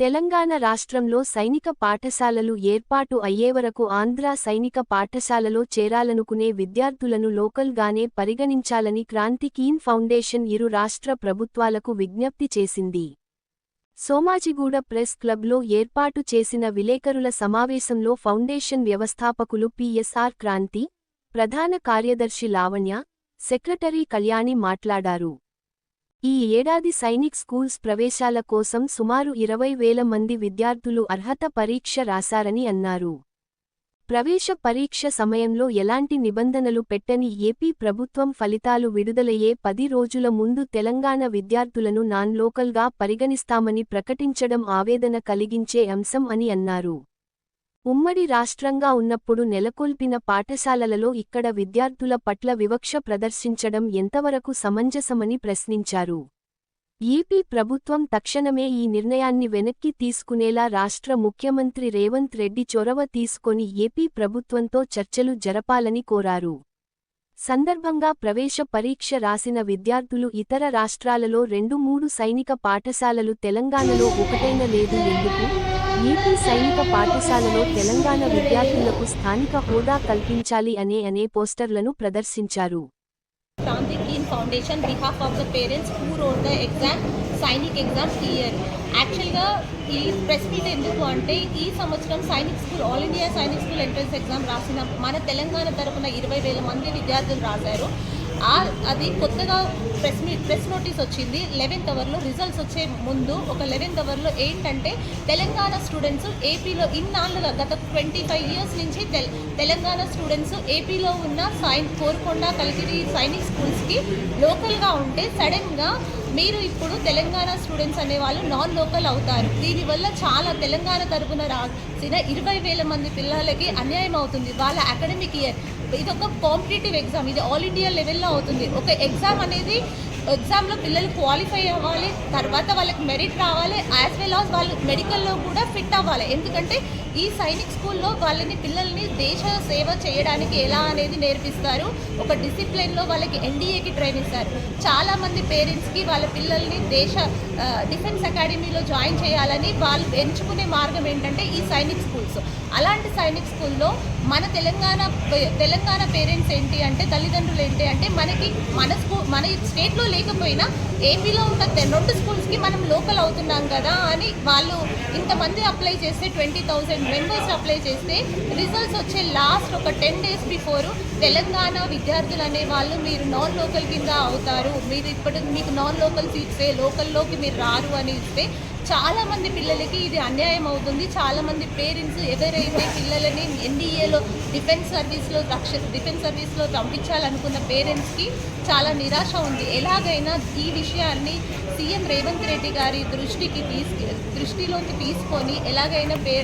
తెలంగాణ రాష్ట్రంలో సైనిక పాఠశాలలు ఏర్పాటు అయ్యేవరకు ఆంధ్ర సైనిక పాఠశాలలో చేరాలనుకునే విద్యార్థులను లోకల్గానే పరిగణించాలని క్రాంతి కీన్ ఫౌండేషన్ ఇరు రాష్ట్ర ప్రభుత్వాలకు విజ్ఞప్తి చేసింది. సోమాజిగూడ ప్రెస్ క్లబ్లో ఏర్పాటు చేసిన విలేకరుల సమావేశంలో ఫౌండేషన్ వ్యవస్థాపకులు పిఎస్ఆర్ క్రాంతి ప్రధాన కార్యదర్శి లావణ్య సెక్రటరీ కళ్యాణి మాట్లాడారు. ఈ ఏడాది సైనిక్ స్కూల్స్ ప్రవేశాల కోసం సుమారు ఇరవై వేల మంది విద్యార్థులు అర్హత పరీక్ష రాశారని అన్నారు. ప్రవేశ పరీక్ష సమయంలో ఎలాంటి నిబంధనలు పెట్టని ఏపీ ప్రభుత్వం ఫలితాలు విడుదలయ్యే పది రోజుల ముందు తెలంగాణ విద్యార్థులను నాన్ లోకల్గా పరిగణిస్తామని ప్రకటించడం ఆవేదన కలిగించే అంశం అని అన్నారు. ఉమ్మడి రాష్ట్రంగా ఉన్నప్పుడు నెలకొల్పిన పాఠశాలలలో ఇక్కడ విద్యార్థుల పట్ల వివక్ష ప్రదర్శించడం ఎంతవరకు సమంజసమని ప్రశ్నించారు. ఏపీ ప్రభుత్వం తక్షణమే ఈ నిర్ణయాన్ని వెనక్కి తీసుకునేలా రాష్ట్ర ముఖ్యమంత్రి రేవంత్ రెడ్డి చొరవ తీసుకొని ఏపీ ప్రభుత్వంతో చర్చలు జరపాలని కోరారు. సందర్భంగా ప్రవేశ పరీక్ష రాసిన విద్యార్థులు ఇతర రాష్ట్రాలలో రెండు మూడు సైనిక పాఠశాలలు తెలంగాణలో ఒకటైన లేదు ఎందుకు? ఏపీ సైనిక పాఠశాలలో తెలంగాణ విద్యార్థులకు స్థానిక హోదా కల్పించాలి అనే అనే పోస్టర్లను ప్రదర్శించారు. Kranti Foundation behalf of the parents who wrote the exam Sainik exams year యాక్చువల్గా ఈ ప్రెస్ మీట్ ఎందుకు అంటే ఈ సంవత్సరం Sainik school all India Sainik school entrance exam రాసిన మన తెలంగాణ తరఫున ఇరవై వేల మంది విద్యార్థులు రాశారు. అది కొత్తగా ప్రెస్ మీ ప్రెస్ నోటీస్ వచ్చింది. లెవెన్త్ అవర్లో రిజల్ట్స్ వచ్చే ముందు ఒక లెవెన్త్ అవర్లో ఏంటంటే తెలంగాణ స్టూడెంట్స్ ఏపీలో ఇన్నాళ్ళుగా గత ట్వంటీ ఫైవ్ ఇయర్స్ నుంచి తెల్- తెలంగాణ స్టూడెంట్స్ ఏపీలో ఉన్న సైన్ కోరుకొండ కలిగిరి సైనిక్ స్కూల్స్కి లోకల్గా ఉంటే సడన్గా మీరు ఇప్పుడు తెలంగాణ స్టూడెంట్స్ అనే వాళ్ళు నాన్ లోకల్ అవుతారు. దీనివల్ల చాలా తెలంగాణ తరపున రాసిన ఇరవై వేల మంది పిల్లలకి అన్యాయం అవుతుంది. వాళ్ళ అకాడమిక్ ఇయర్ ఇది ఒక కాంపిటేటివ్ ఎగ్జామ్ ఇది ఆల్ ఇండియా లెవెల్లో అవుతుంది. ఒక ఎగ్జామ్ అనేది ఎగ్జామ్లో పిల్లలు క్వాలిఫై అవ్వాలి తర్వాత వాళ్ళకి మెరిట్ రావాలి యాజ్ వెల్ ఆస్ వాళ్ళు మెడికల్లో కూడా ఫిట్ అవ్వాలి. ఎందుకంటే ఈ సైనిక్ స్కూల్లో వాళ్ళని పిల్లల్ని దేశ సేవ చేయడానికి ఎలా అనేది నేర్పిస్తారు. ఒక డిసిప్లిన్లో వాళ్ళకి ఎన్డీఏకి ట్రైన్ ఇస్తారు. చాలామంది పేరెంట్స్కి వాళ్ళ పిల్లల్ని దేశ డిఫెన్స్ అకాడమీలో జాయిన్ చేయాలని వాళ్ళు ఎంచుకునే మార్గం ఏంటంటే ఈ సైనిక్ స్కూల్స్. అలాంటి సైనిక్ స్కూల్లో మన తెలంగాణ పే- తెలంగాణ పేరెంట్స్ ఏంటి అంటే తల్లిదండ్రులు ఏంటి అంటే మనకి మన స్కూల్ మన స్టేట్లో లేకపోయినా ఏపీలో ఉన్న రెండు స్కూల్స్కి మనం లోకల్ అవుతున్నాం కదా అని వాళ్ళు ఇంతమంది అప్లై చేస్తే ట్వంటీ థౌజండ్ మెంబర్స్ అప్లై చేస్తే రిజల్ట్స్ వచ్చే లాస్ట్ ఒక టెన్ డేస్ బిఫోర్ తెలంగాణ విద్యార్థులు అనే వాళ్ళు మీరు నాన్ లోకల్ కింద అవుతారు. మీరు ఇప్పుడు మీకు నాన్ లోకల్ సీట్సే లోకల్లోకి మీరు రారు అని ఇస్తే చాలా మంది పిల్లలకి ఇది అన్యాయం అవుతుంది. చాలా మంది పేరెంట్స్ ఎవరైతే పిల్లలని ఎన్డీఏలో డిఫెన్స్ సర్వీస్లో రక్ష డిఫెన్స్ సర్వీస్లో పంపించాలనుకున్న పేరెంట్స్కి చాలా నిరాశ ఉంది. ఎలాగైనా ఈ విషయాన్ని సీఎం రేవంత్ రెడ్డి గారి దృష్టికి తీసుకు దృష్టిలోకి తీసుకొని ఎలాగైనా పే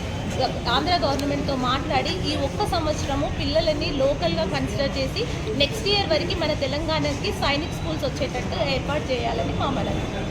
ఆంధ్ర గవర్నమెంట్తో మాట్లాడి ఈ ఒక్క సంవత్సరము పిల్లలని లోకల్గా కన్సిడర్ చేసి నెక్స్ట్ ఇయర్ వరకు మన తెలంగాణకి సైనిక్ స్కూల్స్ వచ్చేటట్టు ఏర్పాటు చేయాలని మా